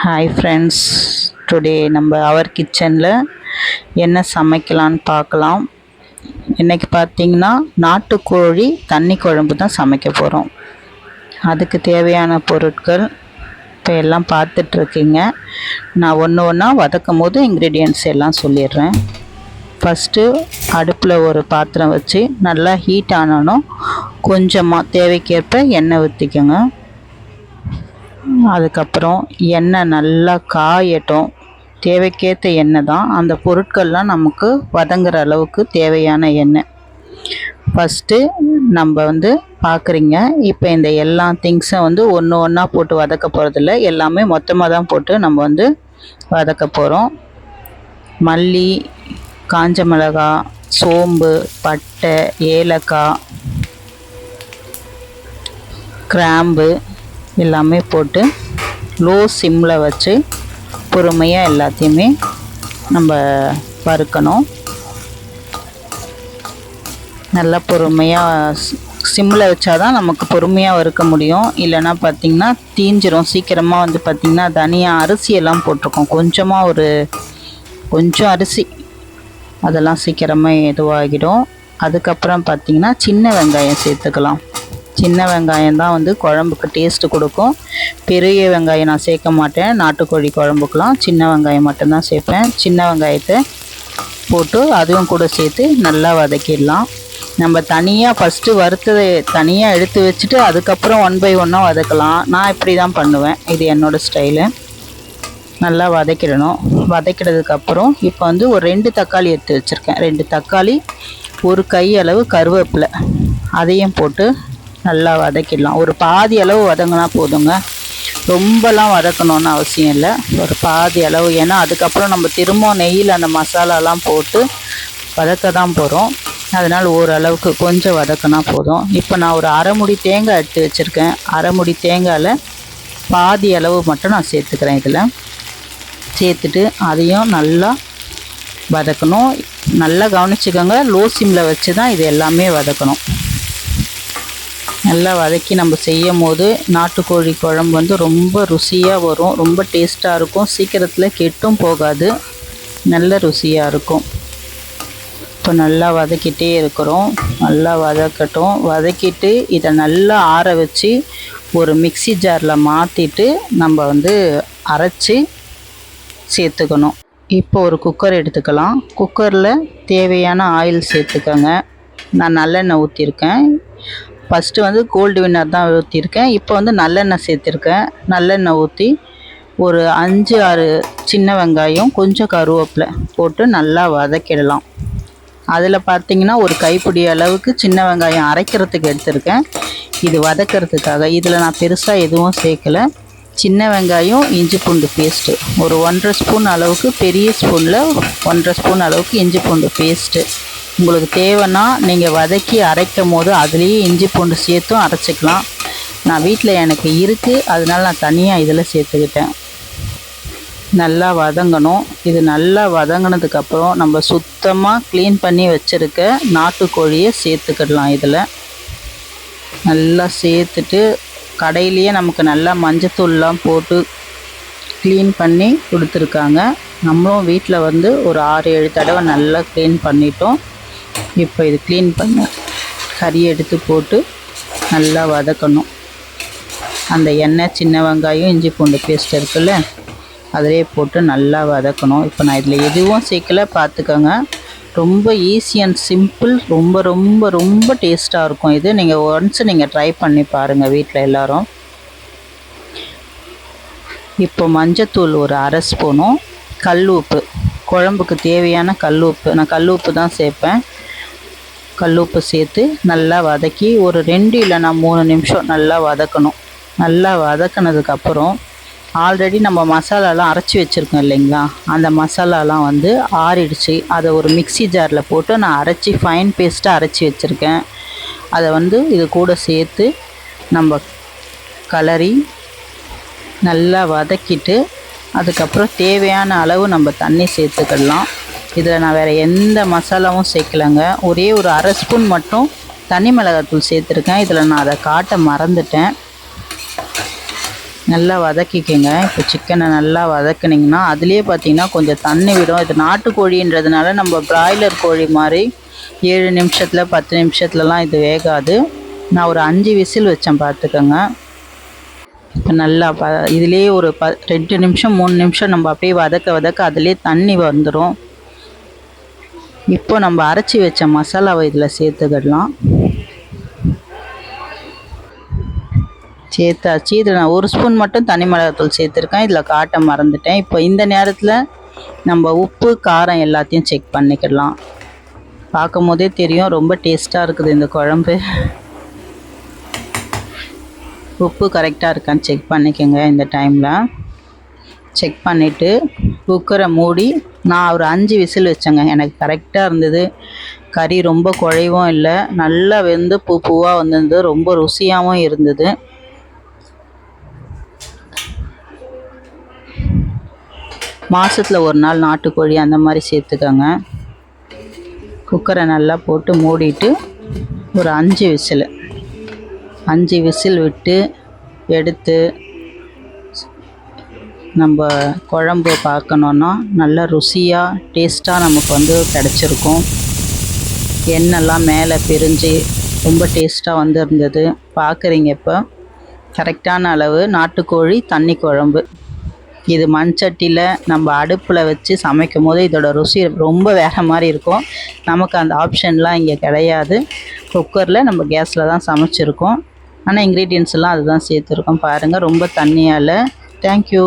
Hi friends today நம்ம அவர் கிச்சனில் என்ன சமைக்கலான்னு பார்க்கலாம். இன்றைக்கி பார்த்தீங்கன்னா நாட்டுக்கோழி தண்ணி குழம்பு தான் சமைக்க போகிறோம் அதுக்கு தேவையான பொருட்கள் இப்போ எல்லாம் பார்த்துட்ருக்கீங்க நான் ஒன்று ஒன்றா வதக்கும் போது இன்க்ரீடியன்ட்ஸ் எல்லாம் சொல்லிடுறேன். ஃபஸ்ட்டு அடுப்பில் ஒரு பாத்திரம் வச்சு நல்லா ஹீட் ஆனணும் கொஞ்சமாக தேவைக்கேற்ப எண்ணெய் ஊற்றிக்கோங்க அதுக்கப்புறம் எண்ணெய் நல்லா காயட்டும். தேவைக்கேற்ற எண்ணெய் தான். அந்த பொருட்கள்லாம் நமக்கு வதங்குற அளவுக்கு தேவையான எண்ணெய். ஃபஸ்ட்டு நம்ம வந்து பார்க்குறீங்க இப்போ இந்த எல்லா திங்ஸும் வந்து ஒன்று ஒன்றா போட்டு வதக்க போகிறதில்ல எல்லாமே மொத்தமாக தான் போட்டு நம்ம வந்து வதக்க போகிறோம் மல்லி காஞ்ச மிளகா சோம்பு பட்டை ஏலக்காய் கிராம்பு எல்லாமே போட்டு லோ சிம்மில் வச்சு பொறுமையாக எல்லாத்தையுமே நம்ம வறுக்கணும். நல்லா பொறுமையாக சிம்மில் வச்சா தான் நமக்கு பொறுமையாக வறுக்க முடியும். இல்லைன்னா பார்த்திங்கன்னா தீஞ்சிரும். சீக்கிரமாக வந்து பார்த்திங்கன்னா தனியாக அரிசியெல்லாம் போட்டிருக்கோம். கொஞ்சமாக ஒரு கொஞ்சம் அரிசி. அதெல்லாம் சீக்கிரமாக இதுவாகிடும். அதுக்கப்புறம் பார்த்திங்கன்னா சின்ன வெங்காயம் சேர்த்துக்கலாம். சின்ன வெங்காயம் தான் வந்து குழம்புக்கு டேஸ்ட்டு கொடுக்கும். பெரிய வெங்காயம் நான் சேர்க்க மாட்டேன். நாட்டுக்கோழி குழம்புக்கெலாம் சின்ன வெங்காயம் மட்டும்தான் சேர்ப்பேன். சின்ன வெங்காயத்தை போட்டு அதுவும் கூட சேர்த்து நல்லா வதக்கிடலாம். நம்ம தனியாக ஃபஸ்ட்டு வறுத்ததை தனியாக எடுத்து வச்சுட்டு அதுக்கப்புறம் ஒன் பை ஒன்னாக வதக்கலாம். நான் இப்படி தான் பண்ணுவேன். இது என்னோடய ஸ்டைலு நல்லா வதக்கிடணும். வதக்கினதுக்கப்புறம் இப்போ வந்து ஒரு ரெண்டு தக்காளி எடுத்து வச்சுருக்கேன். ரெண்டு தக்காளி ஒரு கை அளவு கருவேப்பிலை. அதையும் போட்டு நல்லா வதக்கிடலாம். ஒரு பாதி அளவு வதங்கினா போதுங்க. ரொம்பலாம் வதக்கணுன்னு அவசியம் இல்லை. ஒரு பாதி அளவு. ஏன்னா அதுக்கப்புறம் நம்ம திரும்ப நெய்யில் அந்த மசாலாலாம் போட்டு வதக்க தான் போகிறோம் அதனால் ஓரளவுக்கு கொஞ்சம் வதக்கினா போதும். இப்போ நான் ஒரு அரைமுடி தேங்காய் எடுத்து வச்சுருக்கேன். அரைமுடி தேங்காயில் பாதி அளவு மட்டும் நான் சேர்த்துக்கிறேன் இதில். சேர்த்துட்டு அதையும் நல்லா வதக்கணும். நல்லா கவனிச்சுக்கோங்க. லோ சிம்மில் வச்சு தான் இது எல்லாமே வதக்கணும். நல்லா வதக்கி நம்ம செய்யும் போது நாட்டுக்கோழி குழம்பு வந்து ரொம்ப ருசியாக வரும். ரொம்ப டேஸ்ட்டாக இருக்கும். சீக்கிரத்தில் கெட்டும் போகாது. நல்ல ருசியாக இருக்கும். இப்போ நல்லா வதக்கிட்டே இருக்கிறோம். நல்லா வதக்கட்டும். வதக்கிட்டு இதை நல்லா ஆற வச்சு ஒரு மிக்சி ஜாரில் மாற்றிட்டு நம்ம வந்து அரைச்சி சேர்த்துக்கணும். இப்போ ஒரு குக்கர் எடுத்துக்கலாம். குக்கரில் தேவையான ஆயில் சேர்த்துக்கோங்க. நான் நல்லெண்ணெய் ஊற்றிருக்கேன் ஃபஸ்ட்டு வந்து கோல்டு வின்னர் தான் ஊற்றிருக்கேன் இப்போ வந்து நல்லெண்ணெய் சேர்த்துருக்கேன். நல்லெண்ணெய் ஊற்றி ஒரு அஞ்சு ஆறு சின்ன வெங்காயம் கொஞ்சம் கருவேப்பிலை போட்டு நல்லா வதக்கிடலாம். அதில் பார்த்தீங்கன்னா ஒரு கைப்பிடி அளவுக்கு சின்ன வெங்காயம் அரைக்கிறதுக்கு எடுத்திருக்கேன். இது வதக்கிறதுக்காக. இதில் நான் பெருசாக எதுவும் சேர்க்கலை. சின்ன வெங்காயம் இஞ்சி பூண்டு பேஸ்ட்டு ஒரு ஒன்றரை ஸ்பூன் அளவுக்கு பெரிய ஸ்பூனில் ஒன்றரை ஸ்பூன் அளவுக்கு இஞ்சி பூண்டு பேஸ்ட்டு உங்களுக்கு தேவைன்னா நீங்கள் வதக்கி அரைக்கும் போது அதுலேயே இஞ்சி பூண்டு சேர்த்தும் அரைச்சிக்கலாம். நான் வீட்டில் எனக்கு இருக்குது அதனால நான் தனியாக இதில் சேர்த்துக்கிட்டேன். நல்லா வதங்கணும். இது நல்லா வதங்கினதுக்கப்புறம் நம்ம சுத்தமாக க்ளீன் பண்ணி வச்சுருக்க நாட்டுக்கோழியை சேர்த்துக்கிடலாம் இதில். நல்லா சேர்த்துட்டு கடையிலேயே நமக்கு நல்லா மஞ்சத்தூள்லாம் போட்டு க்ளீன் பண்ணி கொடுத்துருக்காங்க. நம்மளும் வீட்டில் வந்து ஒரு ஆறு ஏழு தடவை நல்லா க்ளீன் பண்ணிட்டோம். இப்போ இது க்ளீன் பண்ண கறி எடுத்து போட்டு நல்லா வதக்கணும். அந்த எண்ணெய் சின்ன வெங்காயம் இஞ்சி பூண்டு பேஸ்ட் இருக்குல்ல அதிலே போட்டு நல்லா வதக்கணும். இப்போ நான் இதில் எதுவும் சேர்க்கல பார்த்துக்கோங்க. ரொம்ப ஈஸி அண்ட் சிம்பிள் ரொம்ப ரொம்ப ரொம்ப டேஸ்ட்டாக இருக்கும் இது. நீங்கள் ஒன்ஸ் நீங்கள் ட்ரை பண்ணி பாருங்கள் வீட்டில் எல்லோரும். இப்போ மஞ்சத்தூள் ஒரு அரை ஸ்பூனும் கல் உப்பு. குழம்புக்கு தேவையான கல் உப்பு. நான் கல் உப்பு தான் சேர்ப்பேன். கல் உப்பு சேர்த்து நல்லா வதக்கி ஒரு ரெண்டு இல்லைனா மூணு நிமிஷம் நல்லா வதக்கணும். நல்லா வதக்கினதுக்கப்புறம் ஆல்ரெடி நம்ம மசாலாலாம் அரைச்சி வச்சுருக்கோம் இல்லைங்களா? அந்த மசாலாலாம் வந்து ஆறிடுச்சு. அதை ஒரு மிக்சி ஜாரில் போட்டு நான் அரைச்சி ஃபைன் பேஸ்ட்டாக அரைச்சி வச்சுருக்கேன். அதை வந்து இது கூட சேர்த்து நம்ம கலரி நல்லா வதக்கிட்டு அதுக்கப்புறம் தேவையான அளவு நம்ம தண்ணி சேர்த்துக்கிடலாம் இதில் நான் வேறு எந்த மசாலாவும் சேர்க்கலைங்க. ஒரே ஒரு அரை ஸ்பூன் மட்டும் தனி மிளகாத்தூள் சேர்த்துருக்கேன். இதில் நான் அதை காட்ட மறந்துட்டேன். நல்லா வதக்கிக்கோங்க. இப்போ சிக்கனை நல்லா வதக்குனிங்கன்னா அதுலேயே பார்த்தீங்கன்னா கொஞ்சம் தண்ணி விடும். இது நாட்டுக்கோழின்றதுனால நம்ம பிராய்லர் கோழி மாதிரி ஏழு நிமிஷத்தில் பத்து நிமிஷத்துலலாம் இது வேகாது. நான் ஒரு அஞ்சு விசில் வச்சேன் பார்த்துக்கோங்க. இப்போ நல்லா ப இதுலேயே ஒரு ப ரெண்டு நிமிஷம் மூணு நிமிஷம் நம்ம அப்படியே வதக்க வதக்க அதுலேயே தண்ணி வந்துடும் இப்போ நம்ம அரைச்சி வச்ச மசாலாவை இதில் சேர்த்துக்கிடலாம். சேர்த்தாச்சு. இதில் நான் ஒரு ஸ்பூன் மட்டும் தனி மிளகாத்தூள் சேர்த்துருக்கேன். இதில் காட்ட மறந்துட்டேன். இப்போ இந்த நேரத்தில் நம்ம உப்பு காரம் எல்லாத்தையும் செக் பண்ணிக்கிடலாம். பார்க்கும் போதே தெரியும். ரொம்ப டேஸ்ட்டாக இருக்குது இந்த குழம்பு. உப்பு கரெக்டாக இருக்கான்னு செக் பண்ணிக்கோங்க இந்த டைமில் செக் பண்ணிவிட்டு குக்கரை மூடி நான் ஒரு அஞ்சு விசில் வச்சேங்க. எனக்கு கரெக்டாக இருந்தது. கறி ரொம்ப குழைவும் இல்லை. நல்லா வெந்து பூ பூவாக வந்திருந்தது. ரொம்ப ருசியாகவும் இருந்தது. மாதத்தில் ஒரு நாள் நாட்டுக்கோழி அந்த மாதிரி சேர்த்துக்கோங்க. குக்கரை நல்லா போட்டு மூடிட்டு ஒரு அஞ்சு விசில். அஞ்சு விசில் விட்டு எடுத்து நம்ம குழம்பு பார்க்கணுன்னா நல்ல ருசியாக டேஸ்ட்டாக நமக்கு வந்து கிடச்சிருக்கும். எண்ணெய்லாம் மேலே பிரிஞ்சு ரொம்ப டேஸ்ட்டாக வந்துருந்தது. பார்க்குறீங்க இப்போ. கரெக்டான அளவு நாட்டுக்கோழி தண்ணி குழம்பு. இது மண்சட்டியில் நம்ம அடுப்பில் வச்சு சமைக்கும் போது இதோட ருசி ரொம்ப வேறு மாதிரி இருக்கும். நமக்கு அந்த ஆப்ஷன்லாம் இங்கே கிடையாது. குக்கரில் நம்ம கேஸில் தான் சமைச்சிருக்கோம். ஆனால் இன்க்ரீடியன்ஸ்லாம் அதுதான் சேர்த்துருக்கோம். பாருங்கள் ரொம்ப தண்ணியால். தேங்க்யூ